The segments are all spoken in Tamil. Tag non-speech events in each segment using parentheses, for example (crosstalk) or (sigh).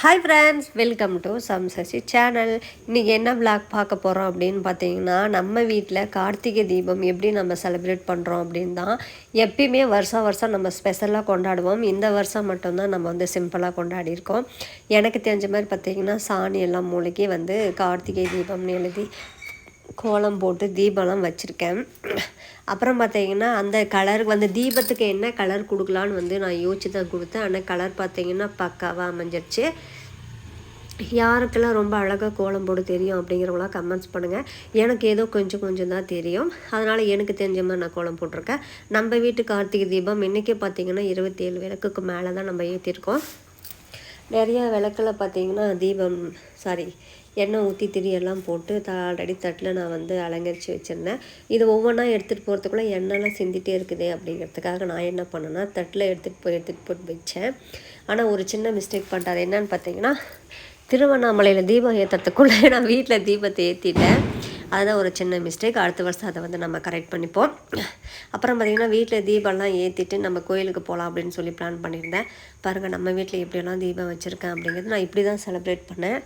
Hi friends welcome to Sam Sasi channel இன்றைக்கி என்ன விளாக் பார்க்க போகிறோம் அப்படின்னு பார்த்தீங்கன்னா நம்ம வீட்டில் கார்த்திகை தீபம் எப்படி நம்ம செலிப்ரேட் பண்ணுறோம் அப்படின்னு தான் எப்பயுமே வருஷம் வருஷம் நம்ம ஸ்பெஷலாக கொண்டாடுவோம். இந்த வருஷம் மட்டும்தான் நம்ம வந்து சிம்பிளாக கொண்டாடியிருக்கோம். எனக்கு தெரிஞ்ச மாதிரி பார்த்தீங்கன்னா சாணி எல்லாம் மூளைக்கு வந்து கார்த்திகை தீபம்னு எழுதி கோலம் போட்டு தீபம்லாம் வச்சுருக்கேன். அப்புறம் பார்த்தீங்கன்னா அந்த கலர் வந்து தீபத்துக்கு என்ன கலர் கொடுக்கலான்னு வந்து நான் யோசிச்சு தான் கொடுத்தேன். ஆனால் கலர் பார்த்தீங்கன்னா பக்காவாக அமைஞ்சிருச்சு. யாருக்கெல்லாம் ரொம்ப அழகாக கோலம் போட தெரியும் அப்படிங்கிறவங்களாம் கமெண்ட்ஸ் பண்ணுங்கள் எனக்கு ஏதோ கொஞ்சம் கொஞ்சம் தான் தெரியும். அதனால் எனக்கு தெரிஞ்ச மாதிரி நான் கோலம் போட்டிருக்கேன். நம்ம வீட்டு கார்த்திகை தீபம் இன்றைக்கி பார்த்திங்கன்னா இருபத்தி ஏழு விளக்குக்கு மேலே தான் நம்ம ஏற்றிருக்கோம் நிறைய விளக்கில் பார்த்திங்கன்னா தீபம் சாரி எண்ணெய் ஊற்றி திரியெல்லாம் போட்டு த ஆல்ரெடி தட்டில் நான் வந்து அலங்கரித்து வச்சுருந்தேன். இது ஒவ்வொன்றா எடுத்துகிட்டு போகிறதுக்குள்ளே எண்ணெய்லாம் சிந்திட்டே இருக்குது அப்படிங்கிறதுக்காக நான் என்ன பண்ணேன்னா தட்டில் எடுத்துகிட்டு போய் எடுத்துகிட்டு போட்டு வச்சேன். ஆனால் ஒரு சின்ன மிஸ்டேக் பண்ணிட்டேன். அது என்னன்னு பார்த்தீங்கன்னா திருவண்ணாமலையில் தீபம் ஏற்றுறதுக்குள்ளே (laughs) நான் வீட்டில் தீபத்தை ஏற்றிட்டேன் அதுதான் ஒரு சின்ன மிஸ்டேக் அடுத்த வருஷம் அதை வந்து நம்ம கரெக்ட் பண்ணிப்போம். அப்புறம் பார்த்திங்கன்னா வீட்டில் தீபம்லாம் ஏற்றிட்டு நம்ம கோயிலுக்கு போகலாம் அப்படின்னு சொல்லி பிளான் பண்ணியிருந்தேன். பாருங்கள் நம்ம வீட்டில் எப்படியெல்லாம் தீபம் வச்சுருக்கேன் அப்படிங்கிறது நான் இப்படி தான் செலிப்ரேட் பண்ணேன்.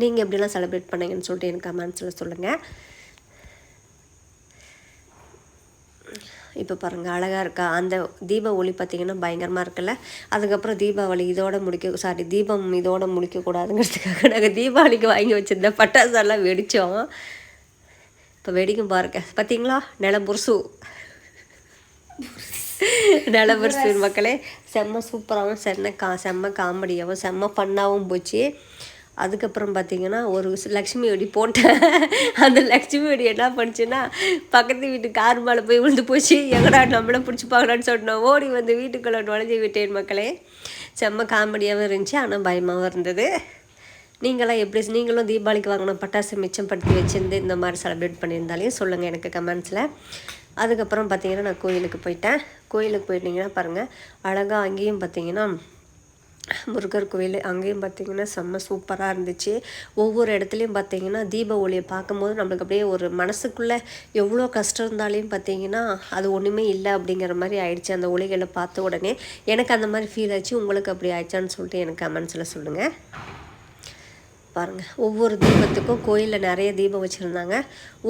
நீங்கள் எப்படிலாம் செலிப்ரேட் பண்ணீங்கன்னு சொல்லிட்டு எனக்கு கமெண்ட்ஸில் சொல்லுங்கள் இப்போ பாருங்கள் அழகாக இருக்கா? அந்த தீப ஒளி பார்த்திங்கன்னா பயங்கரமாக இருக்குல்ல? அதுக்கப்புறம் தீபாவளி இதோட முடிக்க சாரி தீபம் இதோட முடிக்கக்கூடாதுங்கிறதுக்காக நாங்கள் தீபாவளிக்கு வாங்கி வச்சுருந்த பட்டாசெல்லாம் வெடித்தோம் இப்போ வெடிக்கும் பாருங்க. பார்த்தீங்களா நிலம்புருசு நிலம்புருசு மக்களே செம்ம சூப்பராகவும் செம்ம கா செம்ம காமெடியாகவும் செம்ம ஃபன்னாகவும் போச்சு. அதுக்கப்புறம் பார்த்தீங்கன்னா ஒரு லக்ஷ்மி வெடி போட்டேன். அந்த லக்ஷ்மி வெடி என்ன பண்ணுச்சுன்னா பக்கத்து வீட்டு கார் மேலே போய் விழுந்து போச்சு. எங்கடா நம்மளை பிடிச்சிப்பாங்களான்னு சொன்னோம். ஓடி வந்து வீட்டுக்குள்ளே நுழைஞ்சி விட்டேன் மக்களே. செம்ம காமெடியாகவும் இருந்துச்சு ஆனால் பயமாகவும் இருந்தது. நீங்களாம் எப்படி நீங்களும் தீபாவளிக்கு வாங்கின பட்டாசு மிச்சப்படுத்தி வச்சுருந்து இந்த மாதிரி செலிப்ரேட் பண்ணியிருந்தாலையும் சொல்லுங்கள் எனக்கு கமெண்ட்ஸில் அதுக்கப்புறம் பார்த்தீங்கன்னா நான் கோயிலுக்கு போயிட்டேன். கோயிலுக்கு போயிட்டீங்கன்னா பாருங்கள் அழகாக அங்கேயும் பார்த்தீங்கன்னா முருகர் கோயில் அங்கேயும் பார்த்தீங்கன்னா செம்ம சூப்பராக இருந்துச்சு. ஒவ்வொரு இடத்துலையும் பார்த்தீங்கன்னா தீப ஒளியை பார்க்கும்போது நம்மளுக்கு அப்படியே ஒரு மனசுக்குள்ளே எவ்வளோ கஷ்டம் இருந்தாலையும் பார்த்தீங்கன்னா அது ஒன்றுமே இல்லை அப்படிங்கிற மாதிரி ஆயிடுச்சு அந்த ஒளிகளை பார்த்த உடனே. எனக்கு அந்த மாதிரி ஃபீல் ஆச்சு. உங்களுக்கு அப்படி ஆயிடுச்சான்னு சொல்லிட்டு எனக்கு கமெண்ட்ஸில் சொல்லுங்கள் பாருங்கள் ஒவ்வொரு தீபத்துக்கும் கோயிலில் நிறைய தீபம் வச்சுருந்தாங்க.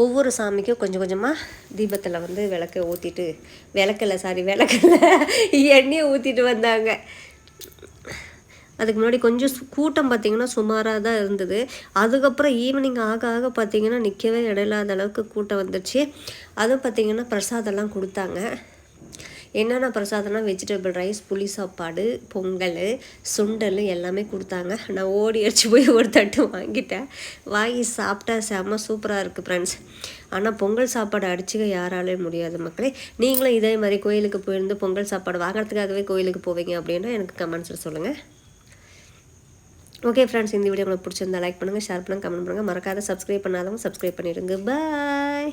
ஒவ்வொரு சாமிக்கும் கொஞ்சம் கொஞ்சமாக தீபத்தில் வந்து விளக்கை ஊற்றிட்டு விளக்கில் சாரி விளக்கில் எண்ணெயை ஊற்றிட்டு வந்தாங்க. அதுக்கு முன்னாடி கொஞ்சம் சு- கூட்டம் பார்த்திங்கன்னா சுமாராக தான் இருந்தது. அதுக்கப்புறம் ஈவினிங் ஆக ஆக பார்த்திங்கன்னா நிற்கவே இடையில்லாத அளவுக்கு கூட்டம் வந்துடுச்சு அதுவும் பார்த்திங்கன்னா பிரசாதம்லாம் கொடுத்தாங்க. என்னென்ன பிரசாதம்னா வெஜிடபிள் ரைஸ் புளி சாப்பாடு பொங்கல் சுண்டல் எல்லாமே கொடுத்தாங்க. நான் ஓடி அடிச்சு போய் ஒரு தட்டு வாங்கிட்டேன். வாங்கி சாப்பிட்டா செம்ம சூப்பராக இருக்குது ஃப்ரெண்ட்ஸ் ஆனால் பொங்கல் சாப்பாடு அடிச்சுக்க யாராலையும் முடியாது மக்களே. நீங்களும் இதே மாதிரி கோயிலுக்கு போயிருந்து பொங்கல் சாப்பாடு வாங்குறதுக்காகவே கோயிலுக்கு போவீங்க அப்படின்னா எனக்கு கமெண்ட்ஸில் சொல்லுங்கள் ஓகே ஃப்ரெண்ட்ஸ் இந்த வீடியோ உங்களுக்கு பிடிச்சிருந்தா லைக் பண்ணுங்கள் ஷேர் பண்ணுங்கள் கமெண்ட் பண்ணுங்கள் மறக்காத சப்ஸ்கிரைப் பண்ணாதவங்க சப்ஸ்கிரைப் பண்ணிடுங்க. பாய்